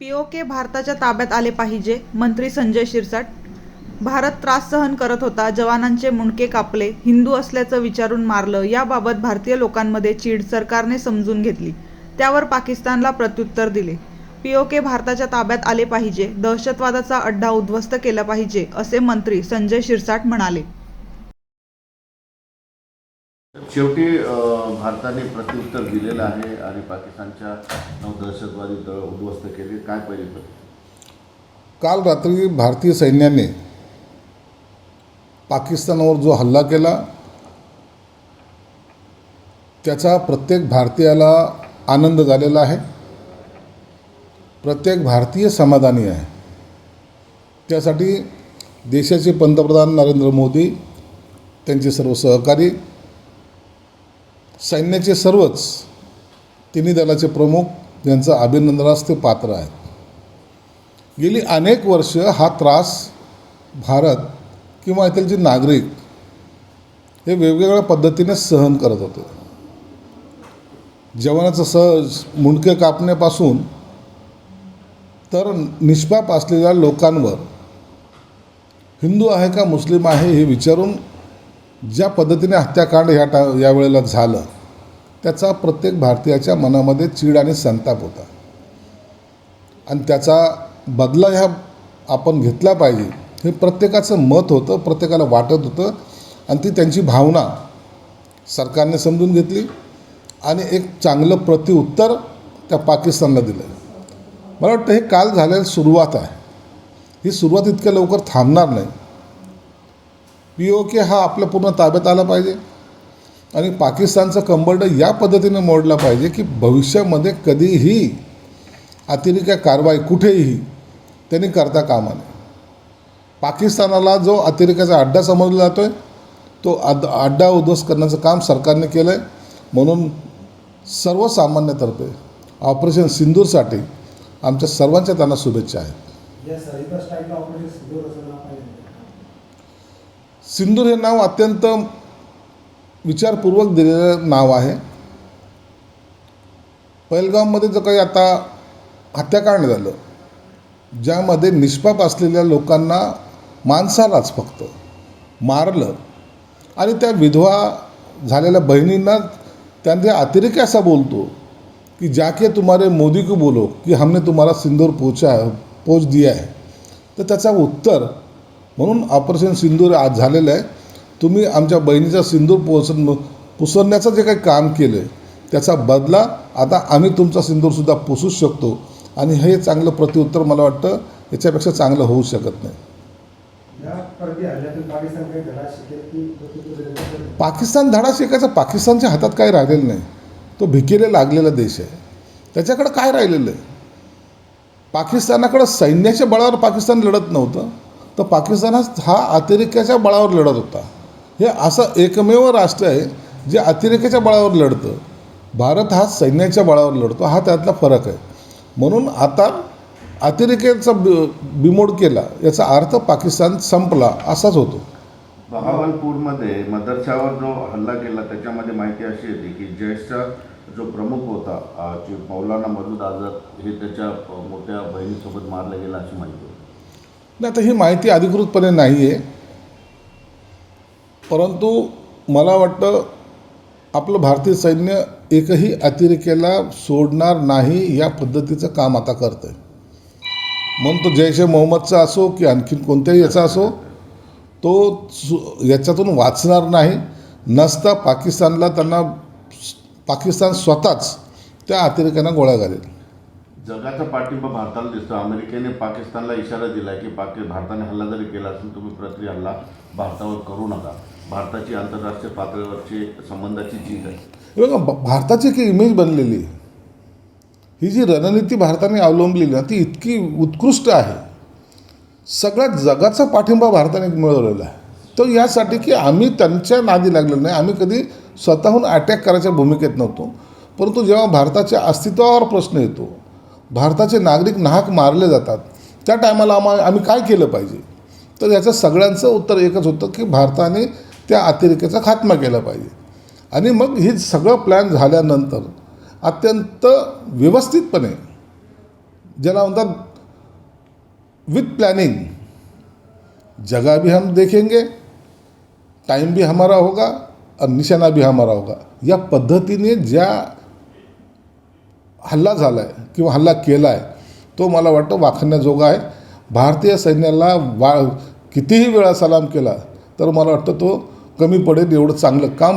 PoK भारताच्या ताब्यात आले पाहिजे मंत्री संजय शिरसाट. भारत त्रास सहन करत होता जवानांचे मुंडके कापले हिंदू असल्याचं विचारून मारलं याबाबत भारतीय लोकांमध्ये चीड सरकारने समजून घेतली. त्यावर पाकिस्तानला प्रत्युत्तर दिले. पीओके भारताच्या ताब्यात आले पाहिजे दहशतवादाचा अड्डा उद्ध्वस्त केला पाहिजे असे मंत्री संजय शिरसाट म्हणाले. शेवटी भारताने प्रत्युत्तर दिलेलं आहे आणि पाकिस्तानच्या नऊ दहशतवादी दळ उद्ध्वस्त केले. काय पहिली काल रात्री भारतीय सैन्याने पाकिस्तानावर जो हल्ला केला त्याचा प्रत्येक भारतीयाला आनंद झालेला आहे. प्रत्येक भारतीय समाधानी आहे. त्यासाठी देशाचे पंतप्रधान नरेंद्र मोदी त्यांचे सर्व सहकारी सैन्याचे सर्वच तिन्ही दलाचे प्रमुख यांचं अभिनंदनास ते पात्र आहेत. गेली अनेक वर्ष हा त्रास भारत किंवा येथील नागरिक हे वेगवेगळ्या पद्धतीने सहन करत होते. जेवणाचं सहज मुंडके कापण्यापासून तर निष्पाप असलेल्या लोकांवर हिंदू आहे का मुस्लिम आहे हे विचारून ज्या पद्धतीने हत्याकांड ह्या टा यावेळेला झालं त्याचा प्रत्येक भारतीयाच्या मनामध्ये चीड आणि संताप होता. आणि त्याचा बदला ह्या आपण घेतला पाहिजे हे प्रत्येकाचं मत होतं प्रत्येकाला वाटत होतं आणि ती त्यांची भावना सरकारने समजून घेतली आणि एक चांगलं प्रतिउत्तर त्या पाकिस्तानला दिलं. मला वाटतं हे काल झालेली सुरुवात आहे. ही सुरुवात इतक्या लवकर थांबणार नाही. पी ओ के हा आपल्या पूर्ण ताब्यात आला पाहिजे. आणि पाकिस्तानचा कंबर्ड या पद्धतीने मोडला पाहिजे की भविष्यामध्ये कधीही अतिरेक कारवाई कुठेही त्यांनी करता कामा नये. पाकिस्तानाला जो अतिरेकाचा अड्डा समजला जातो आहे तो अद अड्डा उद्ध्वस्त करण्याचं काम सरकारने केलं आहे म्हणून सर्वसामान्यतर्फे ऑपरेशन सिंदूरसाठी आमच्या सर्वांच्या त्यांना शुभेच्छा आहेत या सरिता स्ट्राईकला ऑपरेशन सिंधूर असं नाव पाहिजे सिंदूर हे नाव अत्यंत विचारपूर्वक दिलेलं नाव आहे. पैलगावमध्ये जो काही आता हत्याकांड झालं ज्यामध्ये निष्पाप असलेल्या लोकांना माणसालाच फक्त मारलं आणि त्या विधवा झालेल्या बहिणींना त्यांचे अतिरेक असा बोलतो की जाके तुम्हारे मोदी को बोलो की हमने तुम्हाला सिंदूर पोचा पोच दिया है. तर त्याचा उत्तर म्हणून ऑपरेशन सिंदूर आज झालेलं आहे. तुम्ही आमच्या बहिणीचा सिंदूर पोचन पुसरण्याचं जे काही काम केलं आहे त्याचा बदला आता आम्ही तुमचा सिंदूरसुद्धा पुसूच शकतो. आणि हे चांगलं प्रत्युत्तर मला वाटतं याच्यापेक्षा चांगलं होऊ शकत नाही. धडा? पाकिस्तान धडा शिकायचा पाकिस्तानच्या हातात काही राहिलेलं नाही. तो भिकेले लागलेला देश आहे. त्याच्याकडं काय राहिलेलं आहे? पाकिस्तानाकडं सैन्याच्या बळावर पाकिस्तान लढत नव्हतं. तर पाकिस्तान हा अतिरेक्याच्या बळावर लढत होता. हे असं एकमेव राष्ट्र आहे जे अतिरेक्याच्या बळावर लढतं. भारत हा सैन्याच्या बळावर लढतो हा त्यातला फरक आहे. म्हणून आता अतिरेक्याचा बि बिमोड केला याचा अर्थ पाकिस्तान संपला असाच होतो. बहावलपूरमध्ये मदरशावर जो हल्ला केला त्याच्यामध्ये माहिती अशी येते की जैशचा जो प्रमुख होता मौलाना मजूद आझाद हे त्याच्या मोठ्या बहिणीसोबत मारलं गेला अशी माहिती होती. नाही आता ही माहिती अधिकृतपणे नाही आहे परंतु मला वाटतं आपलं भारतीय सैन्य एकही अतिरेक्याला सोडणार नाही या पद्धतीचं काम आता करतं आहे म्हणून तो जैश ए मोहम्मदचा असो की आणखीन कोणत्याही याचा असो तो सु याच्यातून वाचणार नाही. नसता पाकिस्तानला त्यांना पाकिस्तान स्वतःच त्या अतिरेक्यांना गोळा घालेल. जगाचा पाठिंबा भारताला दिसतो. अमेरिकेने पाकिस्तानला इशारा दिला की पाकि भारताने हल्ला जरी केला असेल तुम्ही प्रति हल्ला भारतावर करू नका. भारताची आंतरराष्ट्रीय पातळीवरची संबंधाची जीत आहे. बघा भारताची एक इमेज बनलेली आहे. ही जी रणनीती भारताने अवलंबलेली ना ती इतकी उत्कृष्ट आहे. सगळ्या जगाचा पाठिंबा भारताने मिळवलेला आहे. तो यासाठी की आम्ही त्यांच्या नादी लागलेलो नाही. आम्ही कधी स्वतःहून अटॅक करायच्या भूमिकेत नव्हतो. परंतु जेव्हा भारताच्या अस्तित्वावर प्रश्न येतो भारताचे नागरिक नाहक मारले जातात. त्या टायमाला आम्हा आम्ही काय केलं पाहिजे? तर याचं सगळ्यांचं उत्तर एकच होतं की भारताने त्या अतिरेक्याचा खात्मा केला पाहिजे. आणि मग हे सगळं प्लॅन झाल्यानंतर अत्यंत व्यवस्थितपणे ज्याला म्हणतात विथ प्लॅनिंग जगह भी हम देखेंगे टाइम भी हमारा होगा और निशाना भी हमारा होगा. या पद्धतीने ज्या हल्ला झाला आहे किंवा हल्ला केला आहे तो मला वाटतं वाखण्याजोगा आहे. भारतीय सैन्याला वा कितीही वेळा सलाम केला तर मला वाटतं तो कमी पडेल एवढं चांगलं काम